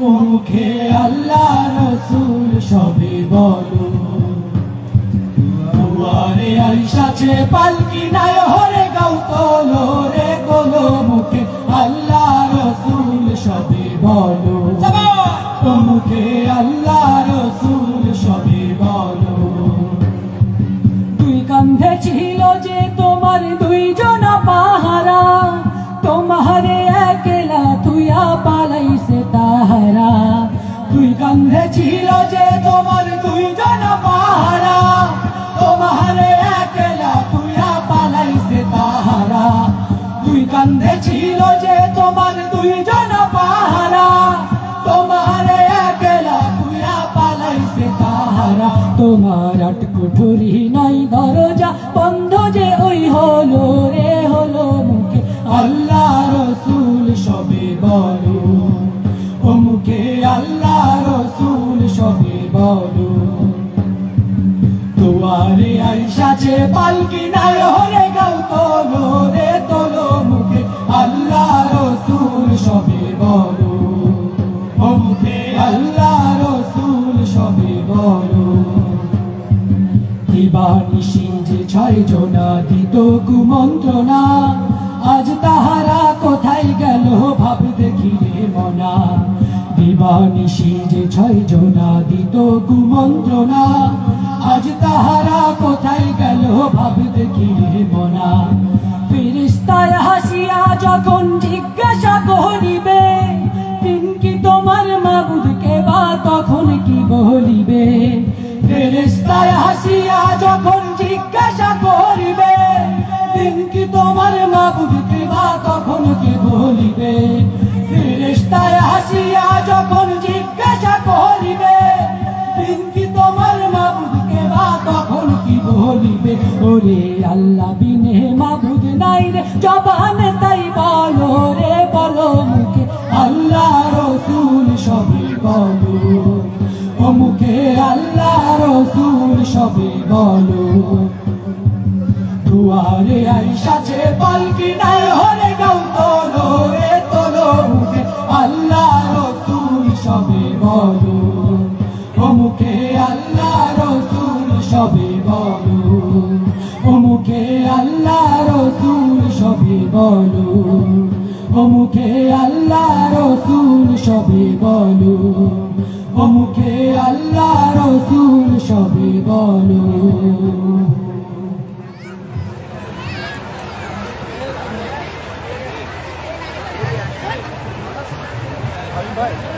মুখে আল্লাহ রসুল সবে বলো, দুয়ারে আইসাছে পালকি নাই হরে রে মুখে আল্লাহ রসুল সবে বলো। মুখে আল্লাহ রসুল সবে বলো দুই কান্ধে ছিল যে তোমার দুইজন পাহারা, তোমারে একলা তুইয়া পালাইছে পাহারা, তোমারে একলা তুইয়া পালাইছে তাহারা। দুই কান্ধে ছিল যে তোমার দুইজন পাহারা, তোমারে একলা তুইয়া তাহারা। তোমার আট কুঠুরি নাই দরজা বন্ধ যে ওই হলো রে, হলো মুখে। আল্লাহ রসুল সবে বলো ও মুখে আল্লাহ রসুল সবে বলো দুয়ারে আইসাছে পালকি নাই হরে গাও তোলো রে তোলো মুখে। আল্লাহ রসুল সবে বলো মুখে আল্লাহ রসুল সবে বলো সিং যে ছয় জনা দিত কুমন্ত্রণা দিবানিশি যে ছয় দিত কুমন্ত্রণা। আজ তাহারা কোথায় গেল ভাব দেখিলে মনা। ফিরিস্তায় হাসিয়া যখন জিজ্ঞাসা করিবে দিন কি তোমার মাবুদকে বা তখন কি বলিবে? ফেরেস্তায় হাসিয়া যখন জিজ্ঞাসা করিবে দিন কি তোমার মাবুদকে বা তখন কি বলিবে? ফেরেস্তায় হাসিয়া যখন বলিবে ওরে আল্লাহ বিনে মাবুদ নাই রে, জবান তাই বলো রে, বলো মুখে, আল্লাহ রসুল সবে বলো। ও মুখে আল্লাহ রসুল সবে বলো। দুয়ারে আইসাছে পালকি নাই হরে আল্লাহ রসুল সবে বলো অমুখে মুখে আল্লাহ রসুল সবে বলো ও মুখে আল্লাহ রসুল সবে বলো ভাই।